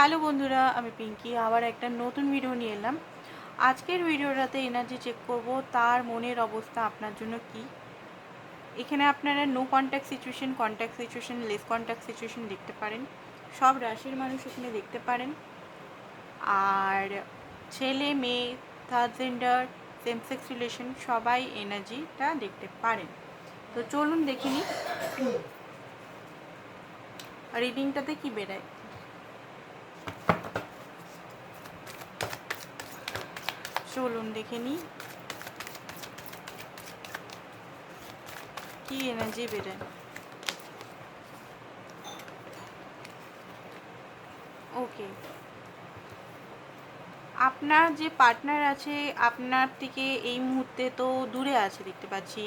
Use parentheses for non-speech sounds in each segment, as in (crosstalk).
Hello বন্ধুরা, আমি পিঙ্কি। আবার একটা নতুন ভিডিও নিয়ে এলাম। আজকের ভিডিওটাতে এনার্জি চেক করব, তার মনের অবস্থা আপনার জন্য কি? এখানে আপনারা no contact situation contact situation less contact situation দেখতে পারেন। সব রাশির মানুষ এখানে দেখতে পারেন। আর ছেলে, মেয়ে third gender same sex relation সবাই এনার্জিটা দেখতে পারেন। তো চলুন দেখিনি রিডিংটাতে কি বেরায়? চলুন দেখে নিই কি এনার্জি বেরোয়। ওকে আপনার যে পার্টনার আছে, আপনার থেকে এই মুহূর্তে তো দূরে আছে দেখতে পাচ্ছি।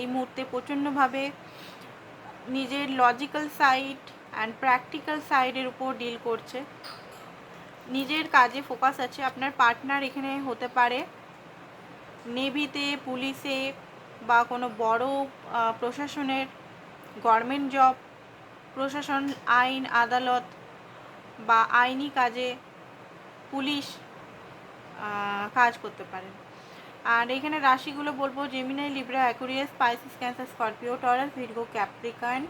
এই মুহূর্তে প্রচণ্ডভাবে নিজের লজিক্যাল সাইড অ্যান্ড প্র্যাকটিক্যাল সাইডের উপর ডিল করছে। নিজের কাজে ফোকাস আছে, আপনার পার্টনার এখানে হতে পারে। নেভিতে পুলিশে বা কোনো বড় প্রশাসনের গভর্নমেন্ট জব প্রশাসন, আইন, আদালত বা আইনি কাজে পুলিশ কাজ করতে পারেন। আর এখানে রাশিগুলো বলব Gemini Libra Aquarius Pisces Cancer Scorpio Taurus Virgo Capricorn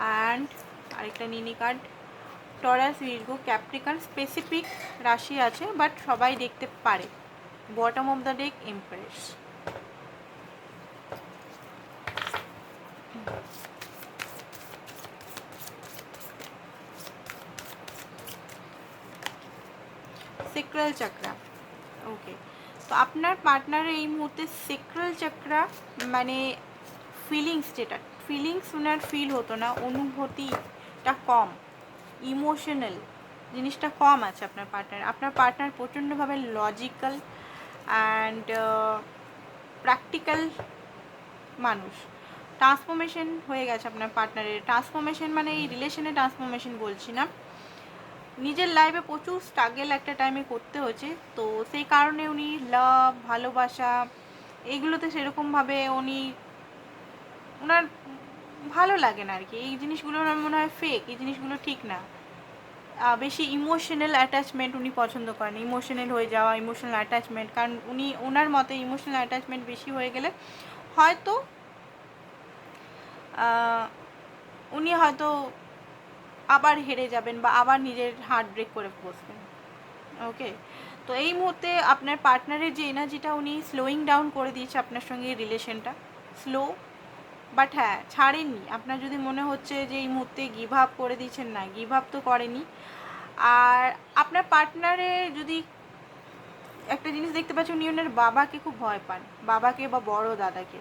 and আরেকটা নিনি card Taurus Virgo, Capricorn, specific রাশি আছে, বাট সবাই দেখতে পারে। Bottom of the deck, empress. Sacral chakra. Okay তো আপনার পার্টনারের এই মুহূর্তে সেক্রাল চাকরা মানে ফিলিংস যেটা ফিলিংস ওনার ফিল হতো না, অনুভূতিটা কম। ইমোশনাল জিনিসটা কম আছে আপনার পার্টনার আপনার পার্টনার প্রচণ্ডভাবে লজিক্যাল অ্যান্ড প্র্যাকটিক্যাল মানুষ। ট্রান্সফরমেশন হয়ে গেছে আপনার পার্টনারের ট্রান্সফরমেশন মানে এই রিলেশনে ট্রান্সফরমেশন বলছি না। নিজের লাইফে প্রচুর স্ট্রাগল একটা টাইমে করতে হয়েছে তো সেই কারণে উনি লাভ ভালোবাসা, এগুলোতে সেরকমভাবে উনি ওনার ভালো লাগে না আর কি এই জিনিসগুলো আমার মনে হয় ফেক এই জিনিসগুলো ঠিক না। বেশি ইমোশনাল অ্যাটাচমেন্ট উনি পছন্দ করেন। ইমোশনাল হয়ে যাওয়া ইমোশনাল অ্যাটাচমেন্ট কারণ উনি, ওনার মতে ইমোশনাল অ্যাটাচমেন্ট বেশি হয়ে গেলে হয়তো উনি হয়তো আবার হেরে যাবেন বা আবার নিজের হার্ট ব্রেক করে বসবেন। ওকে তো এই মুহূর্তে আপনার পার্টনারের যে এনার্জিটা উনি স্লোয়িং ডাউন করে দিয়েছে আপনার সঙ্গে রিলেশনটা স্লো বাট হ্যাঁ ছাড়েননি। আপনার যদি মনে হচ্ছে যে এই মুহূর্তে গিভ আপ করে দিচ্ছেন না গিভ আপ তো করেনি। আর আপনার পার্টনারে যদি একটা জিনিস দেখতে পাচ্ছি উনি ওনার বাবাকে খুব ভয় পান। বাবাকে বা বড় দাদাকে।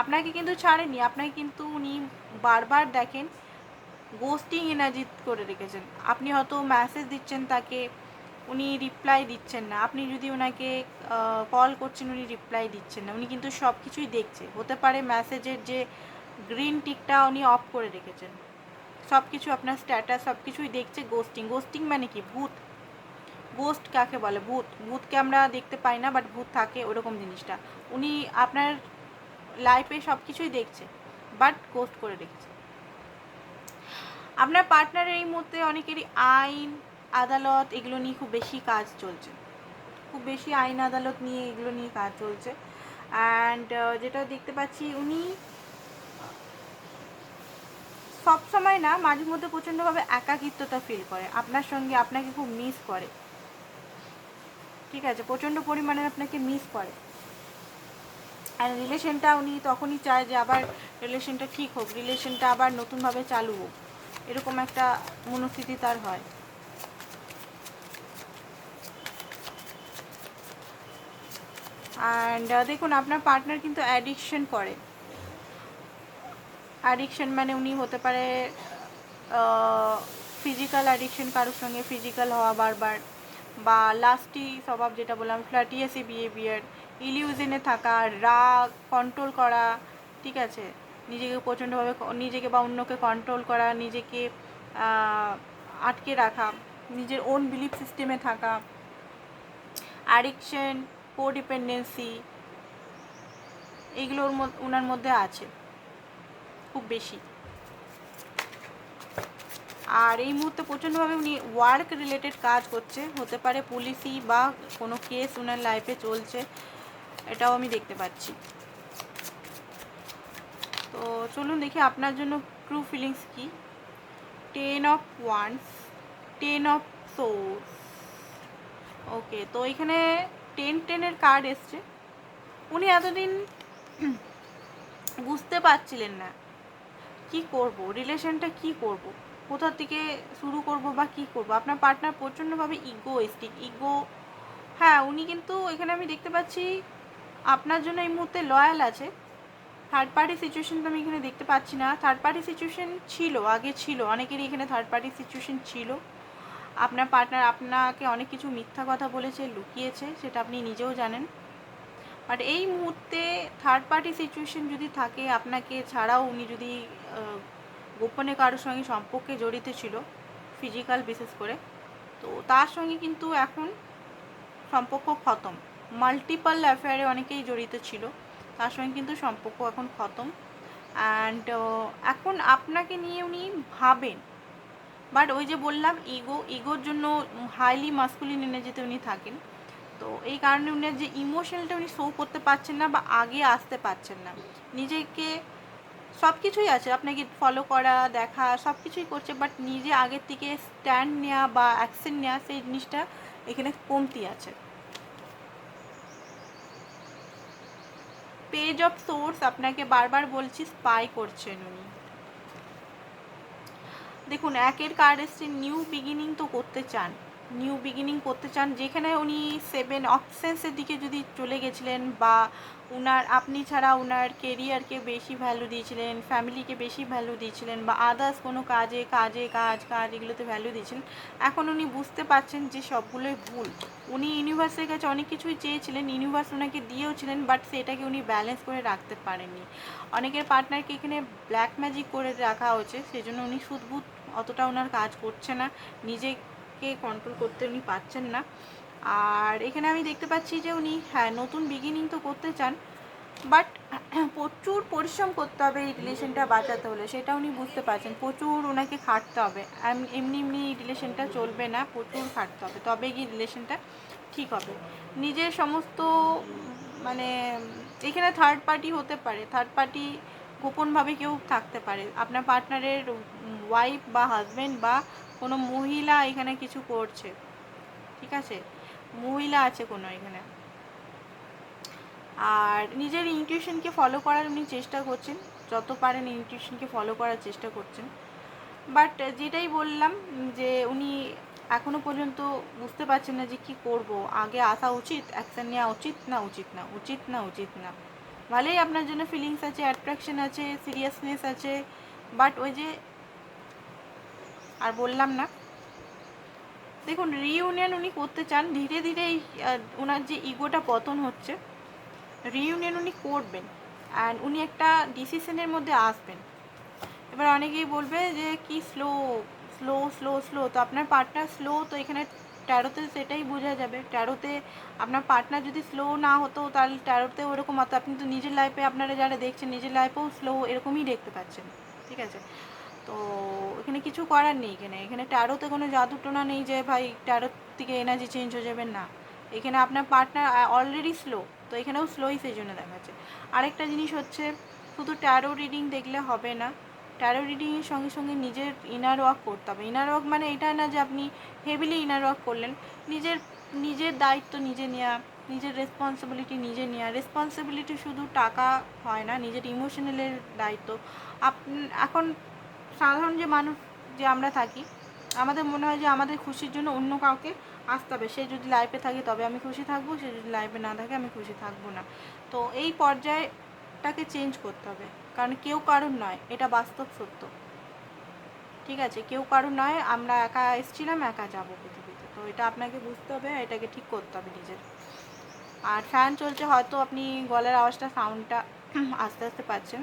আপনাকে কিন্তু ছাড়েনি আপনাকে কিন্তু উনি বারবার দেখেন গোস্টিং এনার্জি করে রেখেছেন। আপনি হয়তো মেসেজ দিচ্ছেন তাকে উনি রিপ্লাই দিচ্ছেন না। আপনি যদি ওনাকে কল করছেন, উনি রিপ্লাই দিচ্ছেন না। উনি কিন্তু সব কিছুই দেখছে। হতে পারে মেসেজের যে গ্রিন টিকটা উনি অফ করে রেখেছেন। সব কিছু আপনার স্ট্যাটাস সব কিছুই দেখছে গোস্টিং গোস্টিং মানে কি? ভূত। গোস্ট কাকে বলে? ভূত। ভূতকে আমরা দেখতে পাই না বাট ভূত থাকে ওরকম জিনিসটা। উনি আপনার লাইফে সব কিছুই দেখছে বাট গোস্ট করে রেখেছে। আপনার পার্টনারের এই মুহূর্তে অনেকেরই আইন আদালত এগুলো নিয়ে খুব বেশি কাজ চলছে। খুব বেশি আইন আদালত নিয়ে এগুলো নিয়ে কাজ চলছে। অ্যান্ড যেটা দেখতে পাচ্ছি উনি সব সময় না মাঝে মধ্যে প্রচণ্ডভাবে একাকিত্বতা ফিল করে। আপনার সঙ্গে আপনাকে খুব মিস করে। ঠিক আছে? প্রচণ্ড পরিমাণে আপনাকে মিস করে। আর রিলেশনটা উনি তখনই চায় যে আবার রিলেশনটা ঠিক হোক রিলেশনটা আবার নতুনভাবে চালু হোক। এরকম একটা মনস্থিতি তার হয়। অ্যান্ড দেখুন, আপনার পার্টনার কিন্তু অ্যাডিকশন করে। অ্যাডিকশন মানে উনি হতে পারে ফিজিক্যাল অ্যাডিকশন কারোর সঙ্গে ফিজিক্যাল হওয়া বারবার। বা লাস্টি স্বভাব যেটা বললাম ফ্ল্যাটিয়াসি বিহেভিয়ার ইলিউজনে থাকা, রাগ কন্ট্রোল করা, ঠিক আছে? নিজেকে প্রচণ্ডভাবে নিজেকে বা অন্যকে কন্ট্রোল করা, নিজেকে আটকে রাখা, নিজের ওন বিলিফ সিস্টেমে থাকা। অ্যাডিকশন কোডিপেন্ডেন্সি এইগুলোর ওনার মধ্যে আছে, খুব বেশি। আর এই মুহূর্তে প্রচণ্ডভাবে উনি ওয়ার্ক রিলেটেড কাজ করছে, হতে পারে পুলিশি বা কোনো কেস ওনার লাইফে চলছে, এটাও আমি দেখতে পাচ্ছি। তো চলুন দেখি আপনার জন্য ট্রু ফিলিংস কি। Ten of wands ten of swords okay তো এখানে টেন টেনের কার্ড এসছে। উনি এতদিন বুঝতে পারছিলেন না। কি করব? রিলেশনটা কি করব? কোথা থেকে শুরু করব বা কি করব? আপনার পার্টনার প্রচণ্ডভাবে ইগোয়েস্টিক ইগো হ্যাঁ উনি কিন্তু এখানে আমি দেখতে পাচ্ছি আপনার জন্য এই মুহূর্তে লয়াল আছে। থার্ড পার্টি সিচুয়েশন তো আমি এখানে দেখতে পাচ্ছি না। থার্ড পার্টি সিচুয়েশন ছিল, আগে ছিল, অনেকেরই এখানে থার্ড পার্টি সিচুয়েশন ছিল। আপনার পার্টনার আপনাকে অনেক কিছু মিথ্যা কথা বলেছে, লুকিয়েছে, সেটা আপনি নিজেও জানেন। বাট এই মুহূর্তে থার্ড পার্টি সিচুয়েশন যদি থাকে, আপনাকে ছাড়াও উনি যদি গোপনে কারোর সঙ্গে সম্পর্কে জড়িত ছিল ফিজিক্যাল বিশেষ করে, তো তার সঙ্গে কিন্তু এখন সম্পর্ক খতম। মাল্টিপল অ্যাফেয়ারে অনেকেই জড়িত ছিল, তার সঙ্গে কিন্তু সম্পর্ক এখন খতম। অ্যান্ড এখন আপনাকে নিয়ে উনি ভাবেন বাট ওই যে বললাম ইগো ইগোর জন্য হাইলি মাস্কুলিন এনার্জিতে উনি থাকেন। তো এই কারণে উনি যে ইমোশনালটা উনি শো করতে পারছেন না বা আগে আসতে পারছেন না। নিজেকে সব কিছুই আছে, আপনাকে ফলো করা, দেখা সব কিছুই করছে বাট নিজে আগের থেকে স্ট্যান্ড নেওয়া বা অ্যাকশন নেওয়া সেই জিনিসটা এখানে কমতি আছে। পেজ অফ সোর্স আপনাকে বারবার বলছি স্পাই করছেন উনি। দেখুন, একের কার্ড এসছে নিউ বিগিনিং তো করতে চান। নিউ বিগিনিং করতে চান, যেখানে উনি সেভেন অপশানসের দিকে যদি চলে গেছিলেন বা উনার, আপনি ছাড়া উনার কেরিয়ারকে বেশি ভ্যালু দিয়েছিলেন ফ্যামিলিকে বেশি ভ্যালু দিয়েছিলেন বা আদার্স কোনো কাজে কাজে, কাজ কাজ এগুলোতে ভ্যালু দিয়েছিলেন, এখন উনি বুঝতে পারছেন যে সবগুলোই ভুল। উনি ইউনিভার্সের কাছে অনেক কিছুই চেয়েছিলেন ইউনিভার্স ওনাকে দিয়েও ছিলেন বাট সেটাকে উনি ব্যালেন্স করে রাখতে পারেননি। অনেকের পার্টনারকে এখানে ব্ল্যাক ম্যাজিক করে রাখা হয়েছে, সেজন্য উনি সুদবুদ অতটা ওনার কাজ করছে না, নিজেকে কন্ট্রোল করতে উনি পারছেন না। আর এখানে আমি দেখতে পাচ্ছি যে উনি হ্যাঁ নতুন বিগিনিং তো করতে চান বাট প্রচুর পরিশ্রম করতে হবে এই রিলেশনটা বাঁচাতে হলে, সেটা উনি বুঝতে পারছেন। প্রচুর ওনাকে খাটতে হবে। এমনি এমনি এই রিলেশনটা চলবে না, প্রচুর খাটতে হবে। তবে গিয়ে রিলেশনটা ঠিক হবে। নিজের সমস্ত মানে এখানে থার্ড পার্টি হতে পারে। থার্ড পার্টি গোপনভাবে কেউ থাকতে পারে। আপনার পার্টনারের ওয়াইফ বা হাজবেন্ড বা কোনো মহিলা এখানে কিছু করছে। ঠিক আছে? মহিলা আছে কোনো এখানে। আর নিজের ইনটিউশনকে ফলো করার উনি চেষ্টা করছেন। যত পারেন ইনটিউশনকে ফলো করার চেষ্টা করছেন। বাট যেটাই বললাম যে উনি এখনও পর্যন্ত বুঝতে পারছেন না যে কি করব। আগে আসা উচিত অ্যাকশন নেওয়া উচিত না উচিত না উচিত না উচিত না। ভালোই আপনার জন্য ফিলিংস আছে অ্যাট্রাকশন আছে সিরিয়াসনেস আছে বাট ওই যে আর বললাম না। দেখুন রিইউনিয়ন উনি করতে চান, ধীরে ধীরে এই ওনার যে ইগোটা পতন হচ্ছে রিইউনিয়ন উনি করবেন। অ্যান্ড উনি একটা ডিসিশনের মধ্যে আসবেন। এবার অনেকেই বলবে যে, কি স্লো স্লো স্লো স্লো তো আপনার পার্টনার স্লো তো এখানে ট্যারোতে সেটাই বোঝা যাবে। ট্যারোতে আপনার পার্টনার যদি স্লো না হতো, তাহলে ট্যারোতে ওরকম হতো। আপনি তো নিজের লাইফে আপনারা যারা দেখছেন, নিজের লাইফেও স্লো এরকমই দেখতে পাচ্ছেন। ঠিক আছে? তো এখানে কিছু করার নেই এখানে। এখানে ট্যারোতে কোনো জাদু টোনা নেই যে, ভাই ট্যারোর থেকে এনার্জি চেঞ্জ হয়ে যাবে না। এখানে আপনার পার্টনার অলরেডি স্লো তো এখানেও স্লোই সেই জন্য দেখাচ্ছে। আরেকটা জিনিস হচ্ছে, শুধু ট্যারো রিডিং দেখলে হবে না। ট্যারো রিডিংয়ের সঙ্গে সঙ্গে নিজের ইনার ওয়ার্ক করতে হবে। ইনার ওয়ার্ক মানে এটা না যে আপনি হেভিলি ইনার ওয়ার্ক করলেন, নিজের নিজের দায়িত্ব নিজে নেওয়া নিজের রেসপন্সিবিলিটি নিজে নেওয়া রেসপন্সিবিলিটি শুধু টাকা হয় না, নিজের ইমোশনালের দায়িত্ব। আপ এখন সাধারণ যে মানুষ যে আমরা থাকি, আমাদের মনে হয় যে আমাদের খুশির জন্য অন্য কাউকে আসতে হবে। সে যদি লাইফে থাকে তবে আমি খুশি থাকব, সে যদি লাইফে না থাকে আমি খুশি থাকব না। তো এই পর্যায়টাকে চেঞ্জ করতে হবে। কারণ কেউ কারণ নয়, এটা বাস্তব সত্য। ঠিক আছে, কেউ কারণ নয়, আমরা একা এসেছিলাম, একা যাব পৃথিবীতে। তো এটা আপনাকে বুঝতে হবে, এটাকে ঠিক করতে হবে নিজের। আর ফ্যান চলছে, হয়তো আপনি গলার আওয়াজটা সাউন্ডটা (clears throat) আস্তে আস্তে পাচ্ছেন।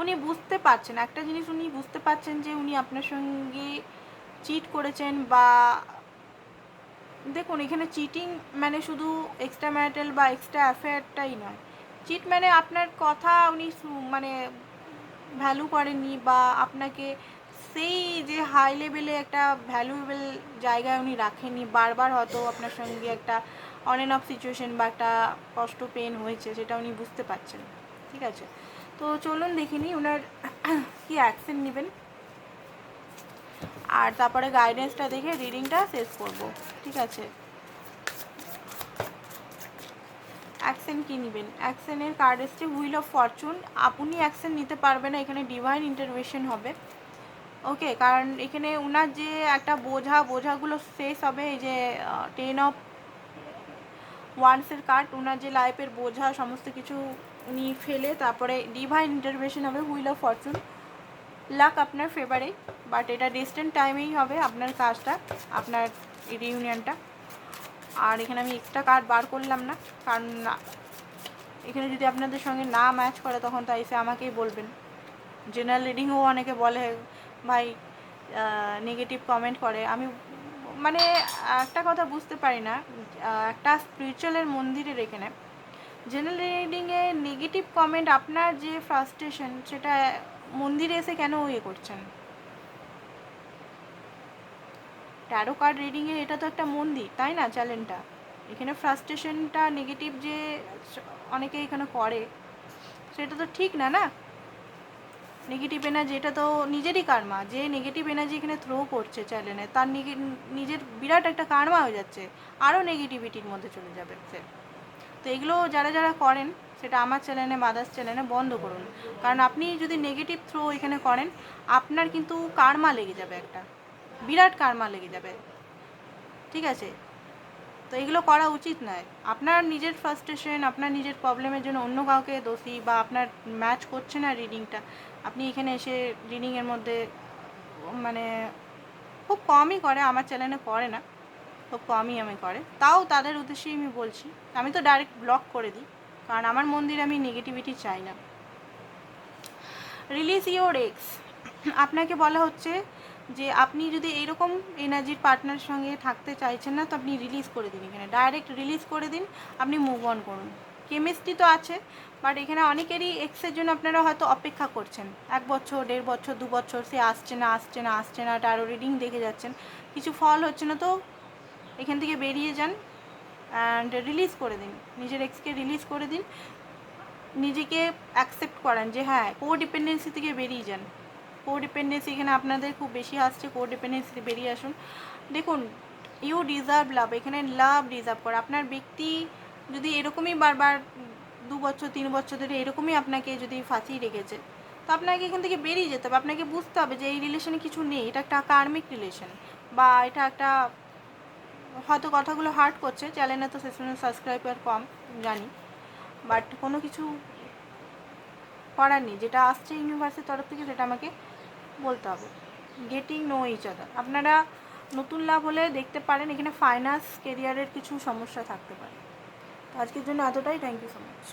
উনি বুঝতে পারছেন, একটা জিনিস উনি বুঝতে পারছেন যে উনি আপনার সঙ্গে চিট করেছেন বা দেখুন, এখানে চিটিং মানে শুধু এক্সট্রা ম্যারিটাল বা এক্সট্রা অ্যাফেয়ারটাই নয়। চিট মানে আপনার কথা উনি মানে ভ্যালু করেননি বা আপনাকে সেই যে হাই লেভেলে একটা ভ্যালুয়েবল জায়গায় উনি রাখেননি, বারবার হয়তো আপনার সঙ্গে একটা অন অ্যান্ড অফ সিচুয়েশন বা একটা কষ্ট পেন হয়েছে, সেটা উনি বুঝতে পারছেন। ঠিক আছে? তো চলুন দেখিনি ওনার (coughs) কি অ্যাকশন নেবেন। আর তারপরে গাইডেন্সটা দেখে রিডিংটা শেষ করব। ঠিক আছে? অ্যাকশন কি নেবেন? অ্যাকশনের কার্ড এসছে হুইল অফ ফরচুন আপনি অ্যাকশন নিতে পারবেন না, এখানে ডিভাইন ইন্টারভেশন হবে। ওকে কারণ এখানে ওনার যে একটা বোঝা, বোঝাগুলো শেষ হবে, এই যে টেন অফ ওয়ান্সের কার্ড ওনার যে লাইফের বোঝা, সমস্ত কিছু উনি ফেলে, তারপরে ডিভাইন ইন্টারভেশন হবে হুইল অফ ফরচুন লাক আপনার ফেভারে বাট এটা ডিস্টেন্ট টাইমেই হবে আপনার কাজটা আপনার রিউনিয়নটা আর এখানে আমি একটা কার্ড বার করলাম না, কারণ এখানে যদি আপনাদের সঙ্গে না ম্যাচ করে তখন তাই সে আমাকেই বলবেন। জেনারেল রিডিংও অনেকে বলে, ভাই নেগেটিভ কমেন্ট করে। আমি মানে একটা কথা বুঝতে পারি না একটা স্পিরিচুয়ালের মন্দিরের এখানে। জেনারেল রিডিংয়ে নেগেটিভ কমেন্ট আপনার যে ফ্রাস্ট্রেশন সেটা মন্দিরে এসে কেন ইয়ে করছেন? ট্যারো কার্ড রিডিংয়ে এটা তো একটা মন্দির, তাই না চ্যালেঞ্জটা এখানে ফ্রাস্ট্রেশনটা নেগেটিভ যে অনেকে এখানে করে, সেটা তো ঠিক না না? নেগেটিভ এনার্জি এটা তো নিজেরই কার্মা যে নেগেটিভ এনার্জি এখানে থ্রো করছে চ্যানেলে তার নিজের বিরাট একটা কার্মা হয়ে যাচ্ছে আরও নেগেটিভিটির মধ্যে চলে যাবে সে। তো এগুলো যারা যারা করেন, সেটা আমার চ্যানেলে মাদার্স চ্যানেলে বন্ধ করুন। কারণ আপনি যদি নেগেটিভ থ্রো এখানে করেন, আপনার কিন্তু কার্মা লেগে যাবে একটা। বিরাট কার্মা লেগে যাবে। ঠিক আছে? তো এগুলো করা উচিত নয়। আপনার নিজের ফ্রাস্ট্রেশন আপনার নিজের প্রবলেমের জন্য অন্য কাউকে দোষী বা আপনার ম্যাচ করছে না রিডিংটা আপনি এখানে এসে রিডিংয়ের মধ্যে মানে খুব কমই করে, আমার চ্যানেলে করে না, খুব কমই আমি করে। তাও তাদের উদ্দেশ্যেই আমি বলছি, আমি তো ডাইরেক্ট ব্লক করে দিই, কারণ আমার মন্দিরে আমি নেগেটিভিটি চাই না। রিলিজ ইওর এক্স আপনাকে বলা হচ্ছে যে আপনি যদি এইরকম এনার্জির পার্টনার সঙ্গে থাকতে চাইছেন না, তো আপনি রিলিজ করে দিন এখানে। ডাইরেক্ট রিলিজ করে দিন, আপনি মুভ অন করুন। কেমিস্ট্রি তো আছে বাট এখানে অনেকেরই এক্সের জন্য আপনারা হয়তো অপেক্ষা করছেন। এক বছর, দেড় বছর, দু বছর, সে আসছে না আসছে না আসছে না টারো রিডিং দেখে যাচ্ছেন। কিছু ফল হচ্ছে না, তো এখান থেকে বেরিয়ে যান অ্যান্ড রিলিজ করে দিন। নিজের এক্সকে রিলিজ করে দিন। নিজেকে অ্যাকসেপ্ট করান যে হ্যাঁ কো ডিপেন্ডেন্সি থেকে বেরিয়ে যান। কো ডিপেন্ডেন্সি এখানে আপনাদের খুব বেশি আসছে কো ডিপেন্ডেন্সিতে বেরিয়ে আসুন। দেখুন ইউ ডিজার্ভ লাভ এখানে লাভ ডিজার্ভ করে। আপনার ব্যক্তি যদি এরকমই বারবার দু বছর, তিন বছর ধরে এরকমই আপনাকে যদি ফাঁসিয়ে রেখেছে, তো আপনাকে এখান থেকে বেরিয়ে যেতে হবে। আপনাকে বুঝতে হবে যে এই রিলেশনে কিছু নেই, এটা একটা কার্মিক রিলেশন বা এটা একটা, হয়তো কথাগুলো হার্ট করছে চ্যানেলে তো সেশনের সাবস্ক্রাইবার কম, জানি। বাট কোনো কিছু করার নেই, যেটা আসছে ইউনিভার্সের তরফ থেকে, সেটা আমাকে বলতে হবে। গেটিং নো ইচ আদার আপনারা নতুন লাভ হলে দেখতে পারেন, এখানে ফাইন্যান্স কেরিয়ারের কিছু সমস্যা থাকতে পারে। আজকের জন্য এতটাই। Thank you so much